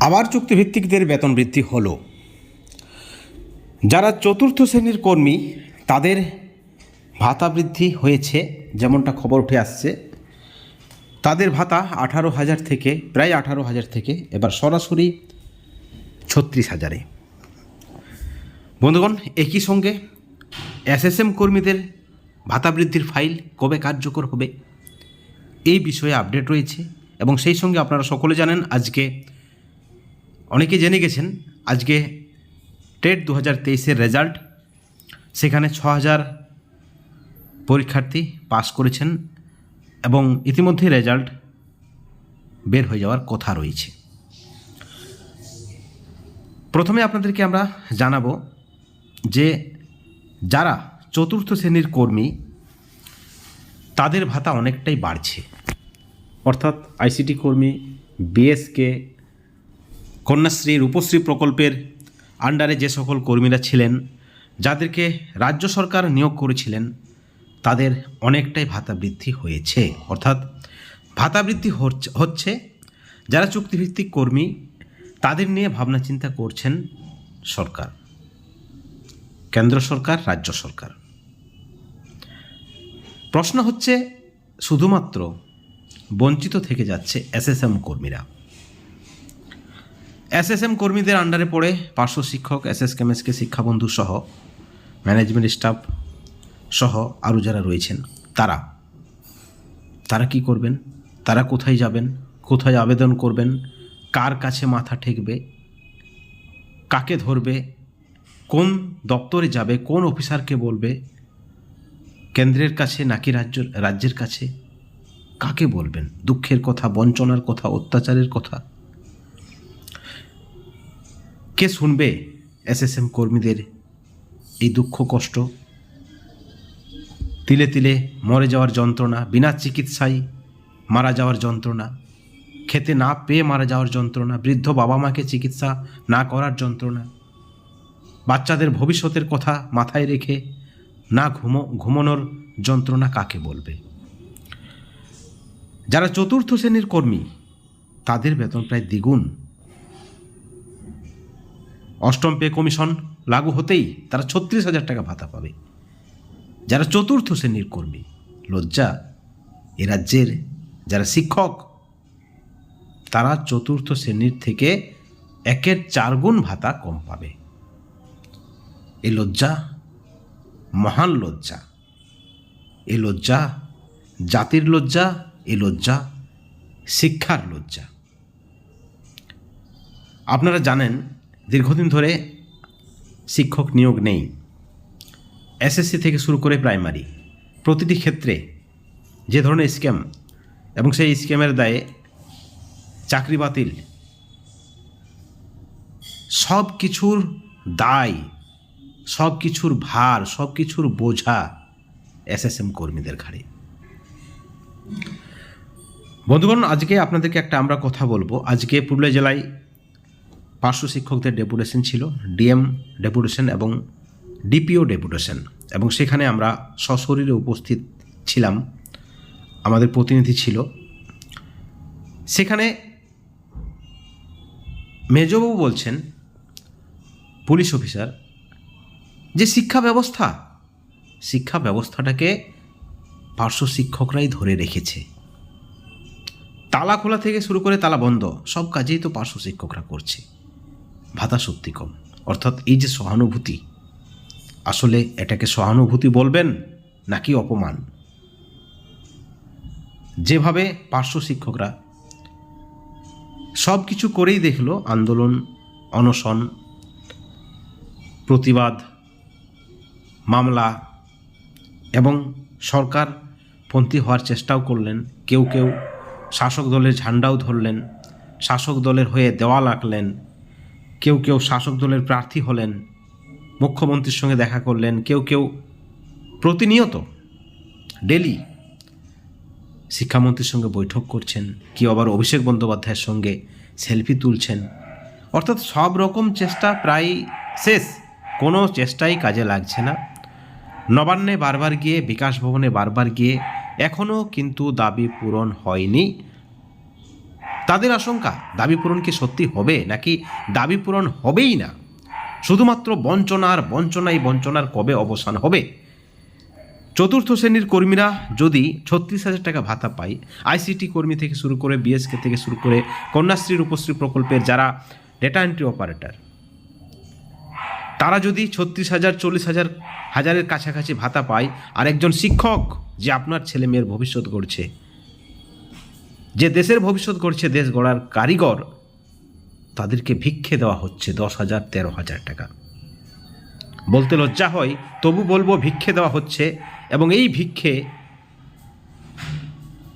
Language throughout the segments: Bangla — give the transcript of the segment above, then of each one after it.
আবার চুক্তিভিত্তিকদের বেতন বৃদ্ধি হলো। যারা চতুর্থ শ্রেণির কর্মী, তাদের ভাতা বৃদ্ধি হয়েছে, যেমনটা খবর উঠে আসছে। তাদের ভাতা আঠারো হাজার থেকে, প্রায় আঠারো হাজার থেকে, এবার সরাসরি ছত্রিশ হাজারে। বন্ধুগণ, একই সঙ্গে এসএসএম কর্মীদের ভাতা বৃদ্ধির ফাইল কবে কার্যকর হবে, এই বিষয়ে আপডেট রয়েছে। এবং সেই সঙ্গে আপনারা সকলে জানেন, আজকে অনেকে জেনে গেছেন, আজকে টেট দু হাজার তেইশের রেজাল্ট। সেখানে ছ হাজার পরীক্ষার্থী পাস করেছেন এবং ইতিমধ্যে রেজাল্ট বের হয়ে যাওয়ার কথা রয়েছে। প্রথমে আপনাদেরকে আমরা জানাব যে যারা চতুর্থ শ্রেণির কর্মী, তাদের ভাতা অনেকটাই বাড়ছে। অর্থাৎ আইসিটি কর্মী, বিএসকে কন্যাশ্রী, রূপশ্রী প্রকল্পের আন্ডারে যে সকল কর্মীরা ছিলেন, যাদেরকে রাজ্য সরকার নিয়োগ করেছিলেন, তাদের অনেকটাই ভাতা বৃদ্ধি হয়েছে। অর্থাৎ ভাতা বৃদ্ধি হচ্ছে- যারা চুক্তিভিত্তিক কর্মী, তাদের নিয়ে ভাবনা চিন্তা করছেন সরকার। কেন্দ্র সরকার, রাজ্য সরকার। প্রশ্ন হচ্ছে, শুধুমাত্র বঞ্চিত থেকে যাচ্ছে এসএসএম কর্মীরা। এসএসএম কর্মীদের আন্ডারে পড়ে পার্শ্ব শিক্ষক এস এস কেমএসকে শিক্ষাবন্ধু সহ ম্যানেজমেন্ট স্টাফ সহ আরও যারা রয়েছেন, তারা। তারা কি করবেন? তারা কোথায় যাবেন? কোথায় আবেদন করবেন? কার কাছে মাথা ঠেকবে? কাকে ধরবে? কোন দপ্তরে যাবে? কোন অফিসারকে বলবে? কেন্দ্রের কাছে নাকি রাজ্য রাজ্যের কাছে? কাকে বলবেন? দুঃখের কথা, বঞ্চনার কথা, অত্যাচারের কথা? কে শুনবে এসএসএম কর্মীদের এই দুঃখ, কষ্ট? তিলে তিলে মরে যাওয়ার যন্ত্রণা, বিনা চিকিৎসায় মারা যাওয়ার যন্ত্রণা, খেতে না পেয়ে মারা যাওয়ার যন্ত্রণা, বৃদ্ধ বাবা মাকে চিকিৎসা না করার যন্ত্রণা, বাচ্চাদের ভবিষ্যতের কথা মাথায় রেখে না ঘুমো, ঘুমানোর যন্ত্রণা কাকে বলবে? যারা চতুর্থ শ্রেণির কর্মী, তাদের বেতন প্রায় দ্বিগুণ। অষ্টম পে কমিশন লাগু হতেই তারা ছত্রিশ হাজার টাকা ভাতা পাবে। যারা চতুর্থ শ্রেণির কর্মী, লজ্জা, এ রাজ্যের যারা শিক্ষক, তারা চতুর্থ শ্রেণির থেকে একের চার গুণ ভাতা কম পাবে। এ লজ্জা, মহান লজ্জা। এ লজ্জা, জাতির লজ্জা, এ লজ্জা, শিক্ষার লজ্জা। আপনারা জানেন দীর্ঘদিন ধরে শিক্ষক নিয়োগ নেই। এসএসসি থেকে শুরু করে প্রাইমারি। প্রতিটি ক্ষেত্রে যে ধরনের স্ক্যাম এবং সেই স্ক্যামের দায়ে চাকরি বাতিল সব কিছুর দায় সব কিছুর ভার সব কিছুর বোঝা এসএসএম কর্মীদের ঘাড়ে। বন্ধুগণ, আজকে আপনাদেরকে একটা আমরা কথা বলব। আজকে পুরুলিয়া জেলায় পার্শ্ব শিক্ষকদের ডেপুটেশন ছিল, ডিএম ডেপুটেশন এবং ডিপিও ডেপুটেশন। এবং সেখানে আমরা সশরীরে উপস্থিত ছিলাম, আমাদের প্রতিনিধি ছিল। সেখানে মেজবাবু বলছেন, পুলিশ অফিসার, যে শিক্ষা ব্যবস্থা, শিক্ষা ব্যবস্থাটাকে পার্শ্ব শিক্ষকরাই ধরে রেখেছে। তালা খোলা থেকে শুরু করে তালা বন্ধ, সব কাজেই তো পার্শ্ব শিক্ষকরা করছে। ভাতা সত্যি কম। অর্থাৎ এই যে সহানুভূতি, আসলে এটাকে সহানুভূতি বলবেন নাকি অপমান? যেভাবে পার্শ্ব শিক্ষকরা সব কিছু করেই দেখল আন্দোলন, অনশন, প্রতিবাদ, মামলা এবং সরকার পন্থী হওয়ার চেষ্টাও করলেন। কেউ কেউ শাসক দলের ঝান্ডাও ধরলেন, শাসক দলের হয়ে দেওয়া লাগলেন। কেউ কেউ শাসক দলের প্রার্থী হলেন, মুখ্যমন্ত্রীর সঙ্গে দেখা করলেন, কেউ কেউ প্রতিনিয়ত ডেলি শিক্ষামন্ত্রীর সঙ্গে বৈঠক করছেন, কেউ আবার অভিষেক বন্দ্যোপাধ্যায়ের সঙ্গে সেলফি তুলছেন। অর্থাৎ সব রকম চেষ্টা প্রায় শেষ, কোনো চেষ্টাই কাজে লাগছে না। নবান্নে বারবার গিয়ে, বিকাশ ভবনে বারবার গিয়ে, এখনও কিন্তু দাবি পূরণ হয়নি। তাদের আশঙ্কা, দাবি পূরণ কি সত্যি হবে নাকি দাবি পূরণ হবেই না? শুধুমাত্র বঞ্চনার বঞ্চনাই বঞ্চনার কবে অবসান হবে? চতুর্থ শ্রেণির কর্মীরা যদি ছত্রিশ হাজার টাকা ভাতা পায়, আইসিটি কর্মী থেকে শুরু করে বিএসকে থেকে শুরু করে কন্যাশ্রী, রূপশ্রী প্রকল্পের যারা ডেটা এন্ট্রি অপারেটর তারা যদি ছত্রিশ হাজার, চল্লিশ হাজার, হাজারের কাছাকাছি ভাতা পায় আর একজন শিক্ষক যে আপনার ছেলে মেয়ের ভবিষ্যৎ গড়ছে যে দেশের ভবিষ্যৎ গড়ছে, দেশ গড়ার কারিগর, তাদেরকে ভিক্ষে দেওয়া হচ্ছে দশ হাজার, তেরো হাজার টাকা। বলতে লজ্জা হয়, তবু বলব ভিক্ষে দেওয়া হচ্ছে এবং এই ভিক্ষে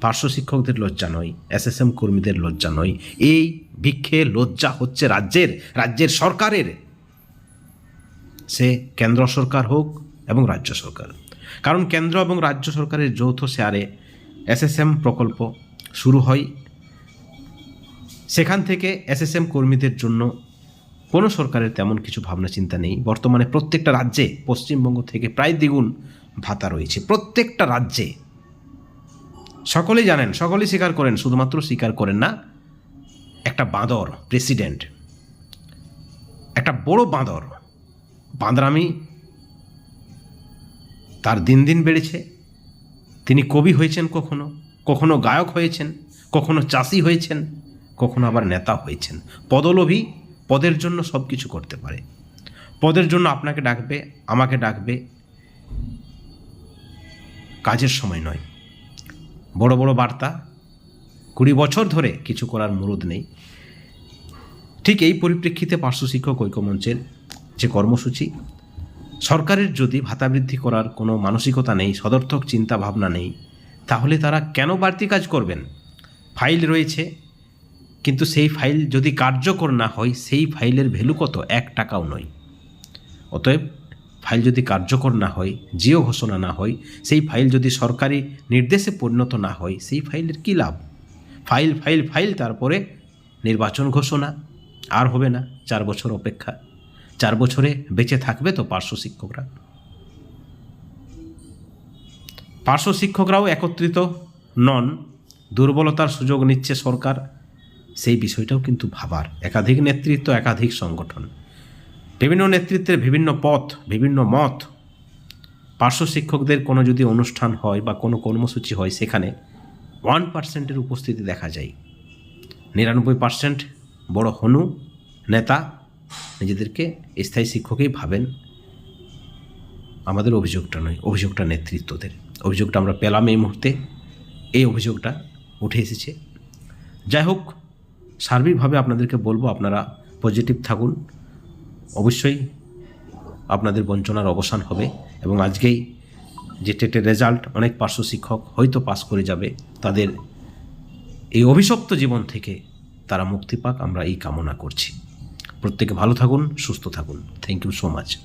পার্শ্ব শিক্ষকদের লজ্জা নয়, এসএসএম কর্মীদের লজ্জা নয়। এই ভিক্ষে লজ্জা হচ্ছে রাজ্যের রাজ্যের সরকারের। সে কেন্দ্র সরকার হোক এবং রাজ্য সরকার। কারণ কেন্দ্র এবং রাজ্য সরকারের যৌথ শেয়ারে এসএসএম প্রকল্প শুরু হয়। সেখান থেকে এসএসএম কর্মীদের জন্য কোনো সরকারের তেমন কিছু ভাবনা চিন্তা নেই। বর্তমানে প্রত্যেকটা রাজ্যে, পশ্চিমবঙ্গ থেকে প্রায় দ্বিগুণ ভাতা রয়েছে। প্রত্যেকটা রাজ্যে। সকলেই জানেন, সকলেই স্বীকার করেন, শুধুমাত্র স্বীকার করেন না, একটা বাঁদর, প্রেসিডেন্ট। একটা বড় বাঁদর। বাঁদরামি তার দিন দিন বেড়েছে। তিনি কবি হয়েছেন কখনো? কখনো গায়ক হয়েছেন, কখনো চাষি হয়েছেন, কখনো আবার নেতা হয়েছেন। পদলোভী পদের জন্য সব কিছু করতে পারে। পদের জন্য আপনাকে ডাকবে, আমাকে ডাকবে। কাজের সময় নয়। বড় বড় বার্তা। কুড়ি বছর ধরে কিছু করার মুরুদ নেই। ঠিক এই পরিপ্রেক্ষিতে পার্শ্ব শিক্ষক ঐক্যমঞ্চের যে কর্মসূচি, সরকারের যদি ভাতা বৃদ্ধি করার কোনো মানসিকতা নেই, সদর্থক চিন্তা ভাবনা নেই তাহলে তারা কেন বাড়তি কাজ করবেন? ফাইল রয়েছে, কিন্তু সেই ফাইল যদি কার্যকর না হয়, সেই ফাইলের ভ্যালু কত? এক টাকাও নয়। অতএব ফাইল যদি কার্যকর না হয়, জিও ঘোষণা না হয়, সেই ফাইল যদি সরকারি নির্দেশে পরিণত না হয়, সেই ফাইলের কী লাভ? ফাইল ফাইল ফাইল, তারপরে নির্বাচন ঘোষণা, আর হবে না, চার বছর অপেক্ষা। চার বছরে বেঁচে থাকবে তো পার্শ্ব শিক্ষকরা। পার্শ্ব শিক্ষকরাও একত্রিত নন। দুর্বলতার সুযোগ নিচ্ছে সরকার। সেই বিষয়টাও কিন্তু ভাবার। একাধিক নেতৃত্ব, একাধিক সংগঠন। বিভিন্ন নেতৃত্বের বিভিন্ন পথ, বিভিন্ন মত। পার্শ্ব শিক্ষকদের কোনো যদি অনুষ্ঠান হয় বা কোনো কর্মসূচি হয় সেখানে ওয়ান পার্সেন্টের উপস্থিতি দেখা যায়। নিরানব্বই পার্সেন্ট বড় হনু নেতা নিজেদেরকে স্থায়ী শিক্ষকই ভাবেন। আমাদের অভিযোগটা নয়, অভিযোগটা নেতৃত্বদের। অভিযোগটা আমরা পেলাম এই মুহূর্তে। এই অভিযোগটা উঠে এসেছে। যাই হোক, সার্বিকভাবে আপনাদেরকে বলব, আপনারা পজিটিভ থাকুন। অবশ্যই আপনাদের বঞ্চনার অবসান হবে এবং আজকেই যে টেটের রেজাল্ট অনেক পার্শ্ব শিক্ষক হয়তো পাস করে যাবে। তাদের এই অভিশপ্ত জীবন থেকে তারা মুক্তি পাক, আমরা এই কামনা করছি। প্রত্যেকে ভালো থাকুন, সুস্থ থাকুন। Thank you so much